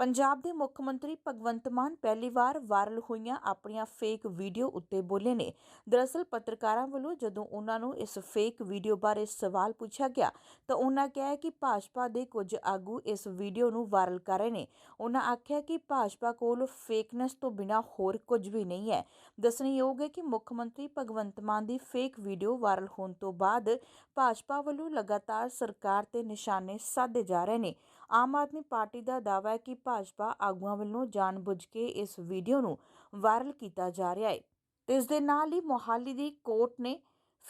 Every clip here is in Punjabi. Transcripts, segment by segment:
ਪੰਜਾਬ ਦੇ ਮੁੱਖ ਮੰਤਰੀ ਭਗਵੰਤ ਮਾਨ ਪਹਿਲੀ ਵਾਰ ਵਾਇਰਲ ਹੋਈਆਂ ਆਪਣੀਆਂ ਫੇਕ ਵੀਡੀਓ ਉੱਤੇ ਬੋਲੇ ਨੇ। ਦਰਅਸਲ ਪੱਤਰਕਾਰਾਂ ਵੱਲੋਂ ਜਦੋਂ ਉਹਨਾਂ ਨੂੰ ਇਸ ਫੇਕ ਵੀਡੀਓ ਬਾਰੇ ਸਵਾਲ ਪੁੱਛਿਆ ਗਿਆ, ਤਾਂ ਉਹਨਾਂ ਕਿਹਾ ਕਿ ਭਾਜਪਾ ਦੇ ਕੁਝ ਆਗੂ ਇਸ ਵੀਡੀਓ ਨੂੰ ਵਾਇਰਲ ਕਰ ਰਹੇ ਨੇ। ਉਹਨਾਂ ਆਖਿਆ ਕਿ ਭਾਜਪਾ ਕੋਲ ਫੇਕਨੈਸ ਤੋਂ ਬਿਨਾਂ ਹੋਰ ਕੁਝ ਵੀ ਨਹੀਂ ਹੈ। ਦੱਸਣਯੋਗ ਹੈ ਕਿ ਮੁੱਖ ਮੰਤਰੀ ਭਗਵੰਤ ਮਾਨ ਦੀ ਫੇਕ ਵੀਡੀਓ ਵਾਇਰਲ ਹੋਣ ਤੋਂ ਬਾਅਦ ਭਾਜਪਾ ਵੱਲੋਂ ਲਗਾਤਾਰ ਸਰਕਾਰ ਤੇ ਨਿਸ਼ਾਨੇ ਸਾਧੇ ਜਾ ਰਹੇ ਨੇ। ਆਮ ਆਦਮੀ ਪਾਰਟੀ ਦਾ ਦਾਅਵਾ ਹੈ ਕਿ ਭਾਜਪਾ ਆਗੂਆਂ ਵੱਲੋਂ ਜਾਣਬੁੱਝ ਕੇ ਇਸ ਵੀਡੀਓ ਨੂੰ ਵਾਇਰਲ ਕੀਤਾ ਜਾ ਰਿਹਾ ਹੈ ਤੇ ਇਸ ਦੇ ਨਾਲ ਹੀ ਮੋਹਾਲੀ ਦੀ ਕੋਰਟ ਨੇ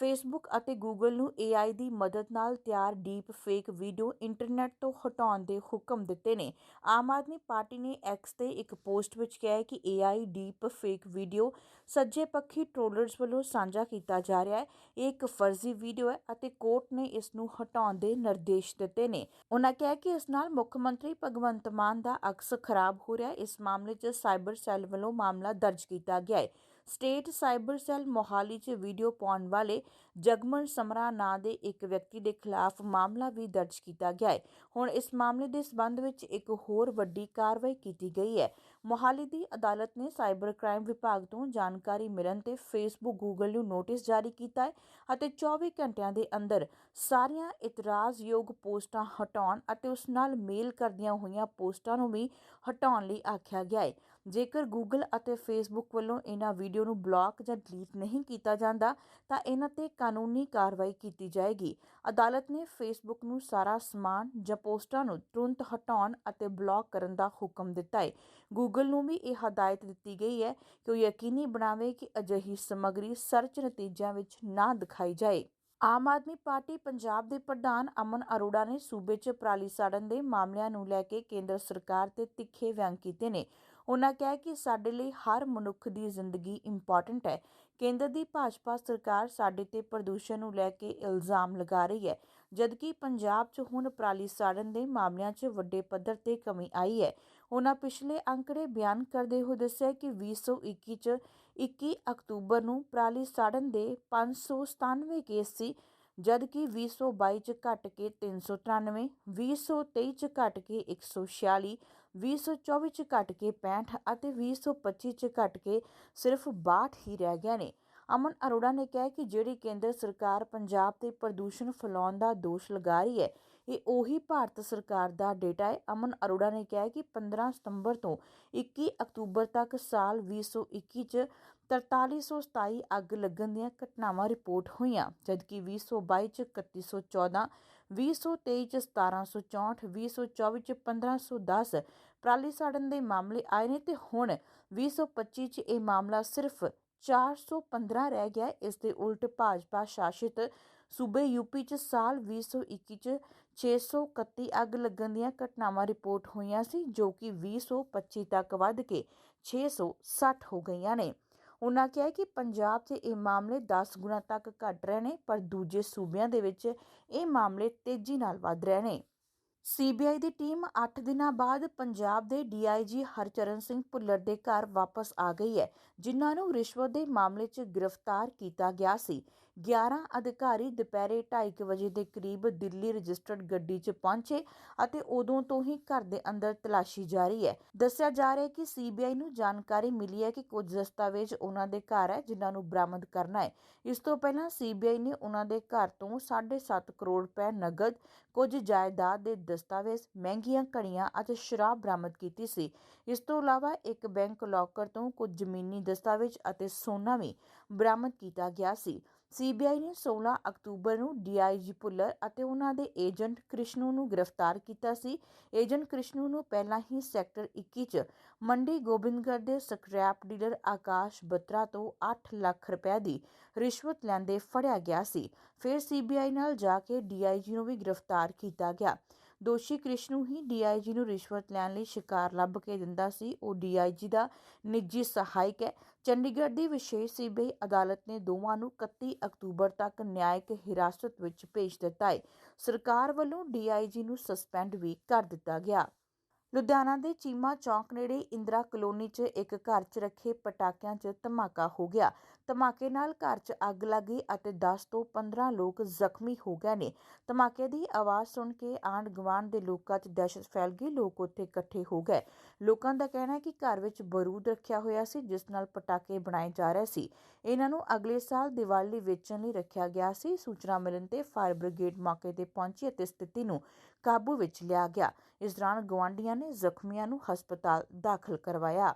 ਫੇਸਬੁੱਕ ਅਤੇ ਗੂਗਲ ਨੂੰ AI ਦੀ ਮਦਦ ਨਾਲ ਤਿਆਰ ਡੀਪ ਫੇਕ ਵੀਡੀਓ ਇੰਟਰਨੈਟ ਤੋਂ ਹਟਾਉਣ ਦੇ ਹੁਕਮ ਦਿੱਤੇ ਨੇ। ਆਮ ਆਦਮੀ ਪਾਰਟੀ ਨੇ ਐਕਸ ਤੇ ਇੱਕ ਪੋਸਟ ਵਿੱਚ ਕਿਹਾ ਹੈ ਕਿ AI ਡੀਪ ਫੇਕ ਵੀਡੀਓ ਸੱਜੇ ਪੱਖੀ ਟ੍ਰੋਲਰਸ ਵੱਲੋਂ ਸਾਂਝਾ ਕੀਤਾ ਜਾ ਰਿਹਾ ਹੈ। ਇਹ ਇੱਕ ਫਰਜ਼ੀ ਵੀਡੀਓ ਹੈ ਅਤੇ ਕੋਰਟ ਨੇ ਇਸ ਨੂੰ ਹਟਾਉਣ ਦੇ ਨਿਰਦੇਸ਼ ਦਿੱਤੇ ਨੇ। ਉਹਨਾਂ ਕਿਹਾ ਕਿ ਇਸ ਨਾਲ ਮੁੱਖ ਮੰਤਰੀ ਭਗਵੰਤ ਮਾਨ ਦਾ ਅਕਸ ਖਰਾਬ ਹੋ ਰਿਹਾ ਹੈ। ਇਸ ਮਾਮਲੇ 'ਚ ਸਾਈਬਰ ਸੈੱਲ ਵੱਲੋਂ ਮਾਮਲਾ ਦਰਜ ਕੀਤਾ ਗਿਆ ਹੈ। ਸਟੇਟ ਸਾਈਬਰ ਸੈੱਲ ਮੋਹਾਲੀ 'ਚ ਵੀਡੀਓ ਪਾਉਣ ਵਾਲੇ ਜਗਮਨ ਸਮਰਾ ਨਾਂ ਦੇ ਇੱਕ ਵਿਅਕਤੀ ਦੇ ਖਿਲਾਫ ਮਾਮਲਾ ਵੀ ਦਰਜ ਕੀਤਾ ਗਿਆ ਹੈ। ਹੁਣ ਇਸ ਮਾਮਲੇ ਦੇ ਸਬੰਧ ਵਿੱਚ ਇੱਕ ਹੋਰ ਵੱਡੀ ਕਾਰਵਾਈ ਕੀਤੀ ਗਈ ਹੈ। ਮੋਹਾਲੀ ਦੀ ਅਦਾਲਤ ਨੇ ਸਾਈਬਰ ਕ੍ਰਾਈਮ ਵਿਭਾਗ ਤੋਂ ਜਾਣਕਾਰੀ ਮਿਲਣ ਤੇ ਫੇਸਬੁੱਕ, ਗੂਗਲ ਨੂੰ ਨੋਟਿਸ ਜਾਰੀ ਕੀਤਾ ਹੈ ਅਤੇ 24 ਘੰਟਿਆਂ ਦੇ ਅੰਦਰ ਸਾਰੀਆਂ ਇਤਰਾਜ਼ਯੋਗ ਪੋਸਟਾਂ ਹਟਾਉਣ ਅਤੇ ਉਸ ਨਾਲ ਮੇਲ ਕਰਦੀਆਂ ਹੋਈਆਂ ਪੋਸਟਾਂ ਨੂੰ ਵੀ ਹਟਾਉਣ ਲਈ ਆਖਿਆ ਗਿਆ ਹੈ। ਜੇਕਰ ਗੂਗਲ ਅਤੇ ਫੇਸਬੁੱਕ ਵੱਲੋਂ ਇਹਨਾਂ ਵੀਡੀਓ ਨੂੰ ਬਲੌਕ ਜਾਂ ਡਿਲੀਟ ਨਹੀਂ ਕੀਤਾ ਜਾਂਦਾ, ਤਾਂ ਇਹਨਾਂ ਤੇ ਕਾਨੂੰਨੀ ਕਾਰਵਾਈ ਕੀਤੀ ਜਾਏਗੀ। ਅਦਾਲਤ ਨੇ ਫੇਸਬੁੱਕ ਨੂੰ ਸਾਰਾ ਸਮਾਨ ਜਾਂ ਪੋਸਟਾਂ ਨੂੰ ਤੁਰੰਤ ਹਟਾਉਣ ਅਤੇ ਬਲੌਕ ਕਰਨ ਦਾ ਹੁਕਮ ਦਿੱਤਾ ਹੈ। ਗੂਗਲ ਨੂੰ ਵੀ ਇਹ ਹਦਾਇਤ ਦਿੱਤੀ ਗਈ ਹੈ ਕਿ ਉਹ ਯਕੀਨੀ ਬਣਾਵੇ ਕਿ ਅਜਿਹੀ ਸਮੱਗਰੀ ਸਰਚ ਨਤੀਜਿਆਂ ਵਿੱਚ ਨਾ ਦਿਖਾਈ ਜਾਏ। ਆਮ ਆਦਮੀ ਪਾਰਟੀ ਪੰਜਾਬ ਦੇ ਪ੍ਰਧਾਨ ਅਮਨ ਅਰੋੜਾ ਨੇ ਸੂਬੇ 'ਚ ਪਰਾਲੀ ਸਾੜਨ ਦੇ ਮਾਮਲਿਆਂ ਨੂੰ ਲੈ ਕੇ ਕੇਂਦਰ ਸਰਕਾਰ ਤੇ ਤਿੱਖੇ ਵਿਅੰਗ ਕੀਤੇ ਨੇ। ਉਹਨਾਂ ਕਿਹਾ ਕਿ ਸਾਡੇ ਲਈ ਹਰ ਮਨੁੱਖ ਦੀ ਜ਼ਿੰਦਗੀ ਇੰਪੋਰਟੈਂਟ ਹੈ। ਕੇਂਦਰ ਦੀ ਭਾਜਪਾ ਸਰਕਾਰ ਸਾਡੇ ਤੇ ਪ੍ਰਦੂਸ਼ਣ ਨੂੰ ਲੈ ਕੇ ਇਲਜ਼ਾਮ ਲਗਾ ਰਹੀ ਹੈ, ਜਦਕਿ ਪੰਜਾਬ 'ਚ ਹੁਣ ਪਰਾਲੀ ਸਾੜਨ ਦੇ ਮਾਮਲਿਆਂ 'ਚ ਵੱਡੇ ਪੱਧਰ ਤੇ ਕਮੀ ਆਈ ਹੈ। ਉਹਨਾਂ ਪਿਛਲੇ ਅੰਕੜੇ ਬਿਆਨ ਕਰਦੇ ਹੋਏ ਦੱਸਿਆ ਕਿ 2021 'ਚ 21 ਅਕਤੂਬਰ ਨੂੰ ਪਰਾਲੀ ਸਾੜਨ ਦੇ 597 ਕੇਸ ਸੀ, ਜਦਕਿ 2022 ਚ ਘਟ ਕੇ 393 2023 ਚ ਘਟ ਕੇ 146 2024 ਚ ਘਟ ਕੇ 65 ਅਤੇ 2025 ਚ ਘਟ ਕੇ ਸਿਰਫ 62 ਹੀ ਰਹਿ ਗਏ ਨੇ। ਅਮਨ ਅਰੋੜਾ ਨੇ ਕਿਹਾ ਕਿ ਜਿਹੜੀ ਕੇਂਦਰ ਸਰਕਾਰ ਪੰਜਾਬ ਤੇ ਪ੍ਰਦੂਸ਼ਣ ਫੈਲਾਉਣ ਦਾ ਦੋਸ਼ ਲਗਾ ਰਹੀ ਹੈ, ਇਹ ਉਹੀ ਭਾਰਤ ਸਰਕਾਰ ਦਾ ਡੇਟਾ ਹੈ। ਅਮਨ ਅਰੋੜਾ ਨੇ ਕਿਹਾ ਕਿ 15 ਸਤੰਬਰ ਤੋਂ 21 ਅਕਤੂਬਰ ਤੱਕ ਸਾਲ 2021 ਚ 4327 ਅੱਗ ਲੱਗਣ ਦੀਆਂ ਘਟਨਾਵਾਂ ਰਿਪੋਰਟ ਹੋਈਆਂ, ਜਦਕਿ 2022 ਚ 3114 2023 ਚ 1764 2024 ਚ 1510 ਪਰਾਲੀ ਸਾੜਨ ਦੇ ਮਾਮਲੇ ਆਏ ਨੇ ਤੇ ਹੁਣ 2025 ਚ ਇਹ ਮਾਮਲਾ ਸਿਰਫ 415 ਰਹਿ ਗਿਆ ਇਸ ਦੇ ਉਲਟ ਭਾਜਪਾ ਸ਼ਾਸਿਤ ਸੂਬੇ ਯੂਪੀ ਚ ਸਾਲ 2021 ਚ 631 ਅੱਗ ਲੱਗਣ ਦੀਆਂ ਘਟਨਾਵਾਂ ਰਿਪੋਰਟ ਹੋਈਆਂ ਸੀ, ਜੋ ਕਿ 2025 ਤੱਕ ਵੱਧ ਕੇ 660 ਹੋ ਗਈਆਂ ਨੇ। ਉਹਨਾਂ ਕਿਹਾ ਕਿ ਪੰਜਾਬ 'ਚ ਇਹ ਮਾਮਲੇ 10 ਗੁਣਾ ਤੱਕ ਘਟ ਰਹੇ ਨੇ, ਪਰ ਦੂਜੇ ਸੂਬਿਆਂ ਦੇ ਵਿੱਚ ਇਹ ਮਾਮਲੇ ਤੇਜ਼ੀ ਨਾਲ ਵੱਧ ਰਹੇ ਨੇ। ਸੀਬੀਆਈ ਦੀ ਟੀਮ 8 ਦਿਨਾਂ ਬਾਅਦ ਪੰਜਾਬ ਦੇ ਡੀਆਈਜੀ ਹਰਚਰਨ ਸਿੰਘ ਭੁੱਲਰ ਦੇ ਘਰ ਵਾਪਸ ਆ ਗਈ ਹੈ, ਜਿਨ੍ਹਾਂ ਨੂੰ ਰਿਸ਼ਵਤ ਦੇ ਮਾਮਲੇ 'ਚ ਗ੍ਰਿਫਤਾਰ ਕੀਤਾ ਗਿਆ ਸੀ। 11 ਅਧਿਕਾਰੀ ਦੁਪਹਿਰੇ 2:30 ਵਜੇ ਦੇ ਕਰੀਬ ਦਿੱਲੀ ਰਜਿਸਟਰਡ ਗੱਡੀ 'ਚ ਪਹੁੰਚੇ ਅਤੇ ਉਦੋਂ ਤੋਂ ਹੀ ਘਰ ਦੇ ਅੰਦਰ ਤਲਾਸ਼ੀ ਜਾਰੀ ਹੈ। ਦੱਸਿਆ ਜਾ ਰਿਹਾ ਹੈ ਕਿ ਸੀਬੀਆਈ ਨੂੰ ਜਾਣਕਾਰੀ ਮਿਲੀ ਹੈ ਕਿ ਕੁਝ ਦਸਤਾਵੇਜ਼ ਉਹਨਾਂ ਦੇ ਘਰ ਹੈ, ਜਿਨ੍ਹਾਂ ਨੂੰ ਬਰਾਮਦ ਕਰਨਾ ਹੈ। ਇਸ ਤੋਂ ਪਹਿਲਾਂ ਸੀਬੀਆਈ ਨੇ ਉਹਨਾਂ ਦੇ ਘਰ ਤੋਂ 7.5 ਕਰੋੜ ਰੁਪਏ ਨਗਦ ਕੁਝ ਜਾਇਦਾਦ ਦੇ ਦਸਤਾਵੇਜ਼, ਮਹਿੰਗੀਆਂ ਘੜੀਆਂ ਅਤੇ ਸ਼ਰਾਬ ਬਰਾਮਦ ਕੀਤੀ ਸੀ। ਇਸ ਤੋਂ ਇਲਾਵਾ ਇੱਕ ਬੈਂਕ ਲੋਕਰ ਤੋਂ ਕੁਝ ਜ਼ਮੀਨੀ ਦਸਤਾਵੇਜ਼ ਅਤੇ ਸੋਨਾ ਵੀ ਬਰਾਮਦ ਕੀਤਾ ਗਿਆ ਸੀ। ਸੀਬੀਆਈ ਨੇ 16 ਅਕਤੂਬਰ ਨੂੰ ਡੀਆਈਜੀ ਪੁੱਲਰ ਅਤੇ ਉਹਨਾਂ ਦੇ ਏਜੰਟ ਕ੍ਰਿਸ਼ਨੂ ਨੂੰ ਗ੍ਰਿਫਤਾਰ ਕੀਤਾ ਸੀ। ਏਜੰਟ ਕ੍ਰਿਸ਼ਨੂ ਨੂੰ ਪਹਿਲਾਂ ਹੀ ਸੈਕਟਰ 21 ਚ ਮੰਡੀ ਗੋਬਿੰਦਗੜ੍ਹ ਦੇ ਸਕ੍ਰੈਪ ਡੀਲਰ ਆਕਾਸ਼ ਬਤਰਾ ਤੋਂ 8 ਲੱਖ ਰੁਪਏ ਦੀ ਰਿਸ਼ਵਤ ਲੈਂਦੇ ਫੜਿਆ ਗਿਆ ਸੀ। ਫਿਰ ਸੀਬੀਆਈ ਨਾਲ ਜਾ ਕੇ ਡੀਆਈਜੀ ਨੂੰ ਵੀ ਗ੍ਰਿਫਤਾਰ ਕੀਤਾ ਗਿਆ। ਦੋਸ਼ੀ ਕ੍ਰਿਸ਼ਨੂ ਹੀ ਡੀਆਈਜੀ ਨੂੰ ਰਿਸ਼ਵਤ ਲੈਣ ਲਈ ਸ਼ਿਕਾਰ ਲੱਭ ਕੇ ਦਿੰਦਾ ਸੀ। ਉਹ ਡੀਆਈਜੀ ਦਾ ਨਿੱਜੀ ਸਹਾਇਕ ਹੈ। ਚੰਡੀਗੜ੍ਹ ਦੀ ਵਿਸ਼ੇਸ਼ ਸੀਬੀਆਈ ਅਦਾਲਤ ਨੇ ਦੋਵਾਂ ਨੂੰ 31 ਅਕਤੂਬਰ ਤੱਕ ਨਿਆਇਕ ਹਿਰਾਸਤ ਵਿੱਚ ਭੇਜ ਦਿੱਤਾ ਹੈ। ਸਰਕਾਰ ਵੱਲੋਂ ਡੀਆਈਜੀ ਨੂੰ ਸਸਪੈਂਡ ਵੀ ਕਰ ਦਿੱਤਾ ਗਿਆ। ਲੁਧਿਆਣਾ ਦੇ ਚੀਮਾ ਚੌਂਕ ਨੇੜੇ ਇੰਦਰਾ ਕਲੋਨੀ 'ਚ ਇੱਕ ਘਰ 'ਚ ਰੱਖੇ ਪਟਾਕਿਆਂ 'ਚ ਧਮਾਕਾ ਹੋ ਗਿਆ। ਧਮਾਕੇ ਨਾਲ ਘਰ 'ਚ ਅੱਗ ਲੱਗੀ ਅਤੇ 10 ਤੋਂ 15 ਲੋਕ ਜ਼ਖਮੀ ਹੋ ਗਏ ਨੇ। ਧਮਾਕੇ ਦੀ ਆਵਾਜ਼ ਸੁਣ ਕੇ ਆਂਢ ਗੁਆਂਢ ਦੇ ਲੋਕਾਂ 'ਚ ਦਹਿਸ਼ਤ ਫੈਲ ਗਈ। ਲੋਕ ਉੱਥੇ ਇਕੱਠੇ ਹੋ ਗਏ। ਲੋਕਾਂ ਦਾ ਕਹਿਣਾ ਹੈ ਕਿ ਘਰ ਵਿੱਚ ਬਰੂਦ ਰੱਖਿਆ ਹੋਇਆ ਸੀ, ਜਿਸ ਨਾਲ ਪਟਾਕੇ ਬਣਾਏ ਜਾ ਰਹੇ ਸੀ। ਇਹਨਾਂ ਨੂੰ ਅਗਲੇ ਸਾਲ ਦੀਵਾਲੀ ਵੇਚਣ ਲਈ ਰੱਖਿਆ ਗਿਆ ਸੀ। ਸੂਚਨਾ ਮਿਲਣ ਤੇ ਫਾਇਰ ਬ੍ਰਿਗੇਡ ਮੌਕੇ ਤੇ ਪਹੁੰਚੀ ਅਤੇ ਸਥਿਤੀ ਨੂੰ ਕਾਬੂ ਵਿੱਚ ਲਿਆ ਗਿਆ। ਇਸ ਦੌਰਾਨ ਗਵਾਂਢੀਆਂ ਨੇ ਜ਼ਖਮੀਆਂ ਨੂੰ ਹਸਪਤਾਲ ਦਾਖਲ ਕਰਵਾਇਆ।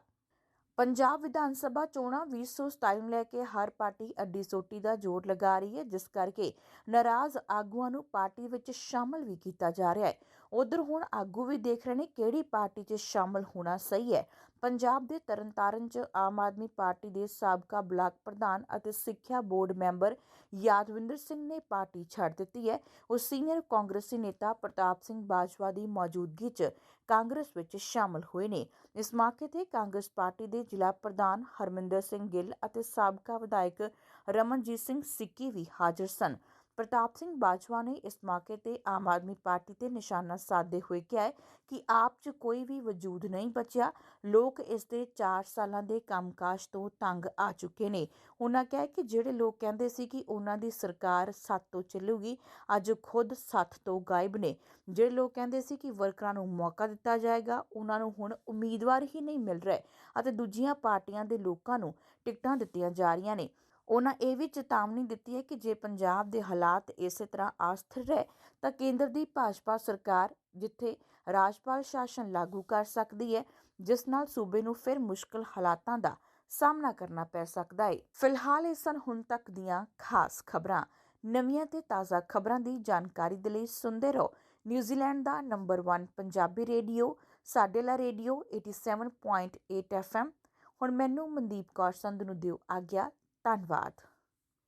ਪੰਜਾਬ ਵਿਧਾਨ ਸਭਾ ਚੋਣਾਂ 2027 ਨੂੰ ਲੈ ਕੇ ਹਰ ਪਾਰਟੀ ਅੱਡੀ ਸੋਟੀ ਦਾ ਜੋਰ ਲਗਾ ਰਹੀ ਹੈ, ਜਿਸ ਕਰਕੇ ਨਾਰਾਜ਼ ਆਗੂਆਂ ਨੂੰ ਪਾਰਟੀ ਵਿੱਚ ਸ਼ਾਮਲ ਵੀ ਕੀਤਾ ਜਾ ਰਿਹਾ ਹੈ। ਉਧਰ ਹੁਣ ਆਗੂ ਵੀ ਦੇਖ ਰਹੇ ਨੇ ਕਿਹੜੀ ਪਾਰਟੀ 'ਚ ਸ਼ਾਮਲ ਹੋਣਾ ਸਹੀ ਹੈ। ਪੰਜਾਬ ਦੇ ਤਰਨਤਾਰਨ 'ਚ ਆਮ ਆਦਮੀ ਪਾਰਟੀ ਦੇ ਸਾਬਕਾ ਬਲਾਕ ਪ੍ਰਧਾਨ ਅਤੇ ਸਿੱਖਿਆ ਬੋਰਡ ਮੈਂਬਰ ਯਾਦਵਿੰਦਰ ਸਿੰਘ ਨੇ ਪਾਰਟੀ ਛੱਡ ਦਿੱਤੀ ਹੈ। ਉਹ ਸੀਨੀਅਰ ਕਾਂਗਰਸੀ ਨੇਤਾ ਪ੍ਰਤਾਪ ਸਿੰਘ ਬਾਜਵਾ ਦੀ ਮੌਜੂਦਗੀ 'ਚ ਕਾਂਗਰਸ ਵਿੱਚ ਸ਼ਾਮਲ ਹੋਏ ਨੇ। ਇਸ ਮੌਕੇ ਤੇ ਕਾਂਗਰਸ ਪਾਰਟੀ ਦੇ ਜ਼ਿਲ੍ਹਾ ਪ੍ਰਧਾਨ ਹਰਮਿੰਦਰ ਸਿੰਘ ਗਿੱਲ ਅਤੇ ਸਾਬਕਾ ਵਿਧਾਇਕ ਰਮਨਜੀਤ ਸਿੰਘ ਸਿੱਕੀ ਵੀ ਹਾਜ਼ਰ ਸਨ। ਪ੍ਰਤਾਪ ਸਿੰਘ ਬਾਜਵਾ ਨੇ ਇਸ ਮੌਕੇ ਤੇ ਆਮ ਆਦਮੀ ਪਾਰਟੀ ਤੇ ਨਿਸ਼ਾਨਾ ਸਾਧਦੇ ਹੋਏ ਕਿਹਾ ਕਿ ਆਪ 'ਚ ਕੋਈ ਵੀ ਵਜੂਦ ਨਹੀਂ ਬਚਿਆ। ਲੋਕ ਇਸ ਦੇ 4 ਸਾਲਾਂ ਦੇ ਕੰਮਕਾਜ ਤੋਂ ਤੰਗ ਆ ਚੁੱਕੇ ਨੇ। ਉਹਨਾਂ ਕਿਹਾ ਕਿ ਜਿਹੜੇ ਲੋਕ ਕਹਿੰਦੇ ਸੀ ਕਿ ਉਹਨਾਂ ਦੀ ਸਰਕਾਰ ਸੱਤ ਤੋਂ ਚੱਲੂਗੀ, ਅੱਜ ਖੁਦ ਸੱਤ ਤੋਂ ਗਾਇਬ ਨੇ। ਜਿਹੜੇ ਲੋਕ ਕਹਿੰਦੇ ਸੀ ਕਿ ਵਰਕਰਾਂ ਨੂੰ ਮੌਕਾ ਦਿੱਤਾ ਜਾਏਗਾ ਉਹਨਾਂ ਨੂੰ ਹੁਣ ਉਮੀਦਵਾਰ ਹੀ ਨਹੀਂ ਮਿਲ ਰਹੇ ਅਤੇ ਦੂਜੀਆਂ ਪਾਰਟੀਆਂ ਦੇ ਲੋਕਾਂ ਨੂੰ ਟਿਕਟਾਂ ਦਿੱਤੀਆਂ ਜਾ ਰਹੀਆਂ ਨੇ। ਉਹਨਾਂ ਇਹ ਵੀ ਚੇਤਾਵਨੀ ਦਿੱਤੀ ਹੈ ਕਿ ਜੇ ਪੰਜਾਬ ਦੇ ਹਾਲਾਤ ਇਸੇ ਤਰ੍ਹਾਂ ਅਸਥਿਰ ਰਹੇ, ਤਾਂ ਕੇਂਦਰ ਦੀ ਭਾਜਪਾ ਸਰਕਾਰ ਜਿੱਥੇ ਰਾਜਪਾਲ ਸ਼ਾਸਨ ਲਾਗੂ ਕਰ ਸਕਦੀ ਹੈ, ਜਿਸ ਨਾਲ ਸੂਬੇ ਨੂੰ ਫਿਰ ਮੁਸ਼ਕਲ ਹਾਲਾਤਾਂ ਦਾ ਸਾਹਮਣਾ ਕਰਨਾ ਪੈ ਸਕਦਾ ਹੈ ਫਿਲਹਾਲ ਇਹ ਸਨ ਹੁਣ ਤੱਕ ਦੀਆਂ ਖਾਸ ਖਬਰਾਂ। ਨਵੀਆਂ ਤੇ ਤਾਜ਼ਾ ਖਬਰਾਂ ਦੀ ਜਾਣਕਾਰੀ ਦੇ ਲਈ ਸੁਣਦੇ ਰਹੋ। ਨਿਊਜ਼ੀਲੈਂਡ ਦਾ ਨੰਬਰ 1 ਪੰਜਾਬੀ ਰੇਡੀਓ, ਸਾਡੇ ਲਾ ਰੇਡੀਓ 87.8 FM ਹੁਣ ਮੈਨੂੰ ਮਨਦੀਪ ਕੌਰ ਸੰਧ ਨੂੰ ਦਿਓ ਆਗਿਆ। ਧੰਨਵਾਦ।